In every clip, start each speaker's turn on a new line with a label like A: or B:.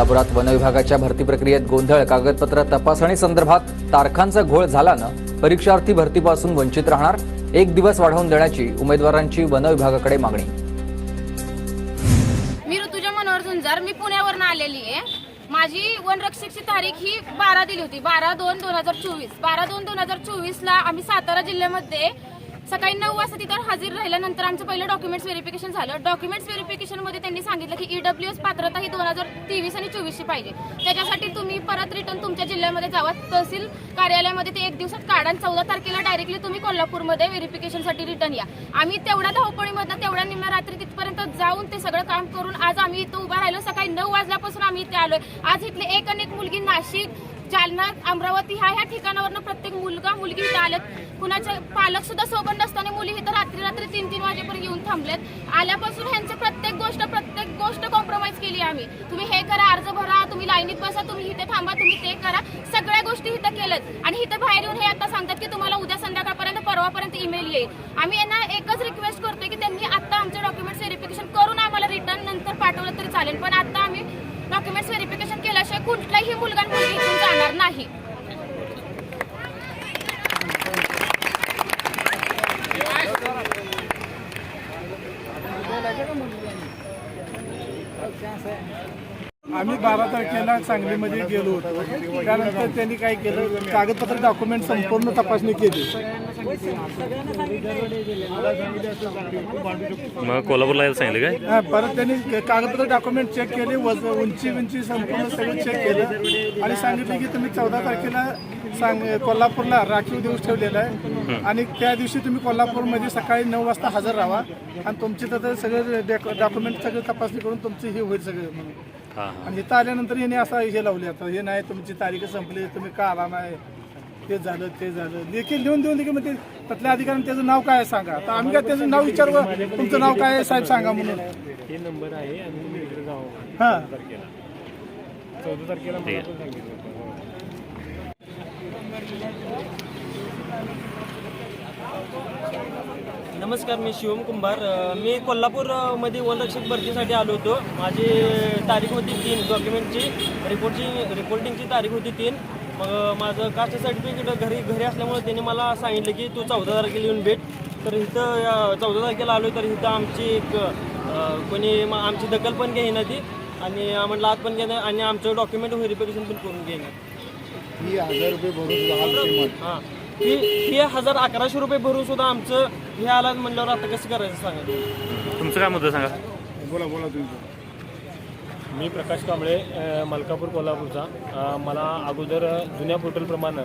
A: कोल्हापुरात वनविभागाच्या भरती प्रक्रियेत गोंधळ कागदपत्र तपासणी संदर्भात तारखांचा घोळ झाल्यानं परीक्षार्थी भरतीपासून वंचित राहणार एक दिवस वाढवून देण्याची उमेदवारांची वनविभागाकडे मागणी.
B: मी ऋतुजा मनोहर झुंजार मी पुण्यावरून आलेली आहे. माझी वनरक्षकची तारीख ही बारा दिली होती. बारा दोन दोन हजार चोवीस. बारा दोन दोन हजार चोवीसला आम्ही सातारा जिल्ह्यामध्ये सकाळी नऊ वाजता तिथं हजर राहिल्यानंतर आमचं पहिलं डॉक्युमेंट्स व्हेरिफिकेशन झालं. डॉक्युमेंट्स व्हेरिफिकेशनमध्ये त्यांनी सांगितलं की ईडब्ल्यू एस पात्रता ही दोन हजार तेवीस आणि चोवीसची पाहिजे. त्याच्यासाठी तुम्ही परत रिटर्न तुमच्या जिल्ह्यामध्ये जावा. तहसील कार्यालयामध्ये ते एक दिवसात काढा आणि चौदा तारखेला डायरेक्टली तुम्ही कोल्हापूरमध्ये व्हेरिफिकेशनसाठी रिटर्न या. आम्ही तेवढ्या धावपळीमधनं तेवढ्या निम्या रात्री तिथपर्यंत जाऊन ते सगळं काम करून आज आम्ही इथं उभा राहिलो. सकाळी नऊ वाजल्यापासून आम्ही इथे आलोय. आज इथले एक अनेक मुलगी नाशिक जालना अमरावती ह्या ह्या ठिकाणावरनं प्रत्येक मुलगा मुलगी इथं आलेत कुणाचे पालक सुद्धा सोबत नसताना मुली इथं रात्री रात्री तीन तीन वाजेपर्यंत येऊन थांबलेत आल्यापासून ह्यांचे प्रत्येक गोष्ट प्रत्येक गोष्ट कॉम्प्रोमाइज केली आम्ही. तुम्ही हे करा अर्ज भरा तुम्ही लाईनीत बसा तुम्ही इथे थांबा तुम्ही ते करा. सगळ्या गोष्टी इथं केल्यात. आणि इथं बाहेर येऊन हे आता सांगतात की तुम्हाला उद्या संध्याकाळपर्यंत परवापर्यंत ईमेल येईल. आम्ही यांना एकच रिक्वेस्ट करतोय की त्यांनी आता आमचे डॉक्युमेंट्स व्हेरिफिकेशन करून आम्हाला रिटर्न नंतर पाठवलं तरी चालेल. पण आता आम्ही डॉक्युमेंट्स व्हेरिफिकेशन केल्याशिवाय कुठलाही मुलगा आणि मुलगी इथून नाही.
C: आम्ही बारा तारखेला सांगलीमध्ये गेलो होतो. त्यानंतर त्यांनी काय केलं? कागदपत्र डॉक्युमेंट संपूर्ण तपासणी केली.
D: मग कोल्हापूरला यायला सांगितलं काय?
C: हा, परत त्यांनी कागदपत्र डॉक्युमेंट चेक केले वज उंची उंची संपूर्ण सगळं चेक केलं. आणि सांगितलं की तुम्ही चौदा तारखेला सांग कोल्हापूरला राखीव दिवस ठेवलेला आहे. आणि त्या दिवशी तुम्ही कोल्हापूरमध्ये सकाळी नऊ वाजता हजर राहा. आणि तुमचे तर सगळे डॉक्युमेंट सगळं तपासणी करून तुमची हे होईल सगळं म्हणून.
D: हां हां.
C: आणि इथं आल्यानंतर याने असं हे लावले आता. हे नाही तुमची तारीख संपली तुम्ही का आला नाही? ते झालं ते झालं. लेखी लिहून देऊन की मग ते त्यातल्या अधिकाऱ्यांनी त्याचं नाव काय आहे सांगा. तर आम्ही काय त्याचं नाव विचारू का? तुमचं नाव काय आहे साहेब सांगा म्हणून.
E: हे नंबर आहे आणि तुम्ही इकडे जाऊ
C: हां.
E: तारखेला. चौदा तारखेला मला पण सांगितलं होतं.
F: नमस्कार मी शिवम कुंभार. अ, मी कोल्हापूरमध्ये वनरक्षक भरतीसाठी आलो होतो. माझी तारीख होती तीन डॉक्युमेंटची रिपोर्टची रिपोर्टिंगची तारीख होती तीन. मग माझं कास्ट सर्टिफिकेट घरी घरी असल्यामुळे त्यांनी मला सांगितलं की तू चौदा तारखेला येऊन भेट. तर इथं चौदा तारखेला आलो तर इथं आमची एक कोणी म- आमची दखल पण घेईना ती आणि आम्हाला आत पण घेणं आणि आमचं डॉक्युमेंट व्हेरिफिकेशन पण करून घेणं हां ही. ही हजार अकराशे रुपये भरून सुद्धा आमचं हे आला म्हणल्यावर आता कसं करायचं सांगा?
D: तुमचं काय मुद्दा सांगा?
C: बोला बोला तुमचं
E: मी प्रकाश कांबळे मलकापूर कोल्हापूरचा. मला अगोदर जुन्या पोर्टलप्रमाणे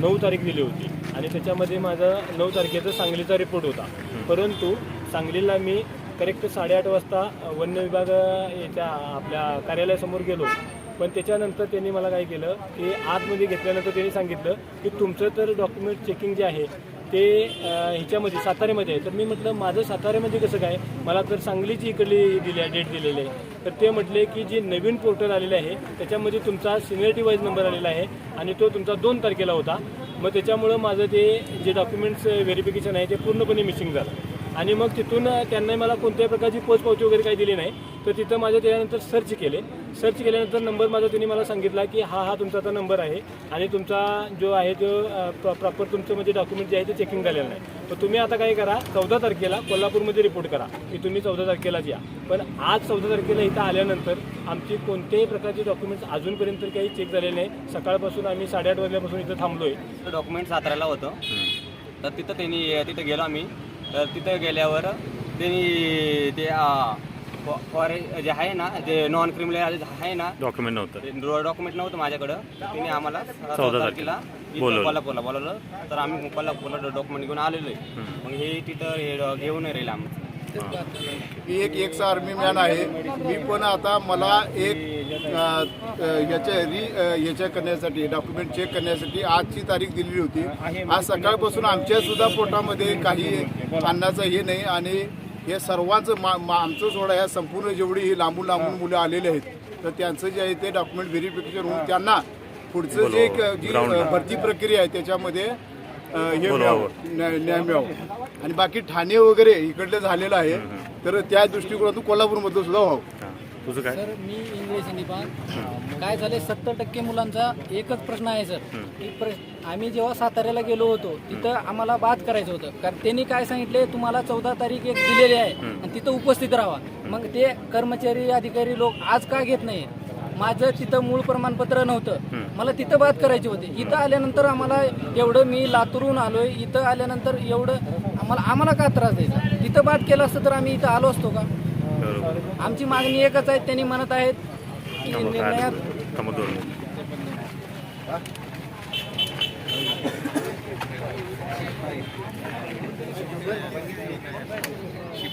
E: नऊ तारीख दिली होती. आणि त्याच्यामध्ये माझं नऊ तारखेचा सांगलीचा रिपोर्ट होता. परंतु सांगलीला मी करेक्ट साडेआठ वाजता वन्य विभाग याच्या आपल्या कार्यालयासमोर गेलो. पण त्याच्यानंतर त्यांनी मला काय केलं की आतमध्ये घेतल्यानंतर त्यांनी सांगितलं की तुमचं तर डॉक्युमेंट चेकिंग जे आहे ते ह्याच्यामध्ये साताऱ्यामध्ये आहे. तर मी म्हटलं माझं साताऱ्यामध्ये कसं काय? मला तर सांगलीची इकडली दिली आहे डेट दिलेली आहे. तर ते म्हटले की जे नवीन पोर्टल आलेलं आहे त्याच्यामध्ये तुमचा सिनियरिटी वाईज नंबर आलेला आहे आणि तो तुमचा दोन तारखेला होता. मग त्याच्यामुळं माझं ते जे डॉक्युमेंट्स व्हेरिफिकेशन आहे ते पूर्णपणे मिसिंग झालं. आणि मग तिथून त्यांनी मला कोणत्याही प्रकारची पोच पावती वगैरे काही दिली नाही. तर तिथं माझं त्याच्यानंतर सर्च केले. सर्च केल्यानंतर नंबर माझा त्यांनी मला सांगितला की हा हा तुमचा आता नंबर आहे आणि तुमचा जो आहे तो प्रॉपर तुमचं म्हणजे डॉक्युमेंट जे आहे ते चेकिंग झालेलं नाही. तर तुम्ही आता काय करा चौदा तारखेला कोल्हापूरमध्ये रिपोर्ट करा की तुम्ही चौदा तारखेलाच या. पण आज चौदा तारखेला इथं आल्यानंतर आमची कोणत्याही प्रकारचे डॉक्युमेंट्स अजूनपर्यंत काही चेक झालेले नाही. सकाळपासून आम्ही साडेआठ वाजल्यापासून इथं थांबलोय.
G: डॉक्युमेंट साताऱ्याला होतं. तर तिथं त्यांनी तिथं गेलो आम्ही. तर तिथं गेल्यावर त्यांनी ते फॉरे जे आहे ना जे नॉन क्रिमिनल आहे ना
D: डॉक्युमेंट नव्हतं.
G: डॉक्युमेंट नव्हतं माझ्याकडं. त्यांनी आम्हाला
D: चौदा
G: तारखेला. इथं
D: बोलवलं.
G: कोल्हापूरला बोलवलं. तर आम्ही कोल्हापूरला डॉक्युमेंट घेऊन आलेलो आहे. मग हे तिथं हे घेऊन राहील आम्ही.
H: मी एक एक्स आर्मी मॅन आहे. मी पण आता मला एक याच्या री याच्या करण्यासाठी डॉक्युमेंट चेक करण्यासाठी आजची तारीख दिलेली होती. आज सकाळपासून आमच्या सुद्धा पोटामध्ये काही अन्नाचं हे नाही आणि हे सर्वांचं मा आमचं सोडा ह्या संपूर्ण जेवढी ही लांबून लांबून मुलं आलेले आहेत तर त्यांचं जे आहे ते डॉक्युमेंट व्हेरिफिकेशन होऊन त्यांना पुढचं जे जी भरती प्रक्रिया आहे त्याच्यामध्ये हे मिळावं न्याय न्याय मिळावं. आणि बाकी ठाणे वगैरे इकडलं झालेलं आहे तर त्या दृष्टिकोनातून कोल्हापूरमधलं सुद्धा व्हावं.
D: तुझं काय?
I: सर मी इंग्लिश निपान काय झाले सत्तर टक्के मुलांचा एकच प्रश्न आहे सर. की प्र आम्ही जेव्हा साताऱ्याला गेलो होतो तिथं आम्हाला बाद करायचं होतं. कारण त्यांनी काय सांगितले तुम्हाला चौदा तारीख एक दिलेली आहे. आणि तिथं उपस्थित राहा. मग ते कर्मचारी अधिकारी लोक आज का घेत नाही? माझं तिथं मूळ प्रमाणपत्र नव्हतं. मला तिथं बाद करायचे होते. इथं आल्यानंतर आम्हाला एवढं मी लातूरून आलोय. इथं आल्यानंतर एवढं आम्हाला आम्हाला का त्रास द्यायचा? तिथं बाद केलं असतं तर आम्ही इथं आलो असतो का? आमची मागणी एकच आहे त्यांनी म्हणत आहेत की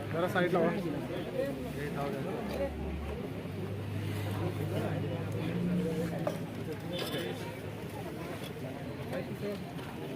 C: जरा साईडला व्हा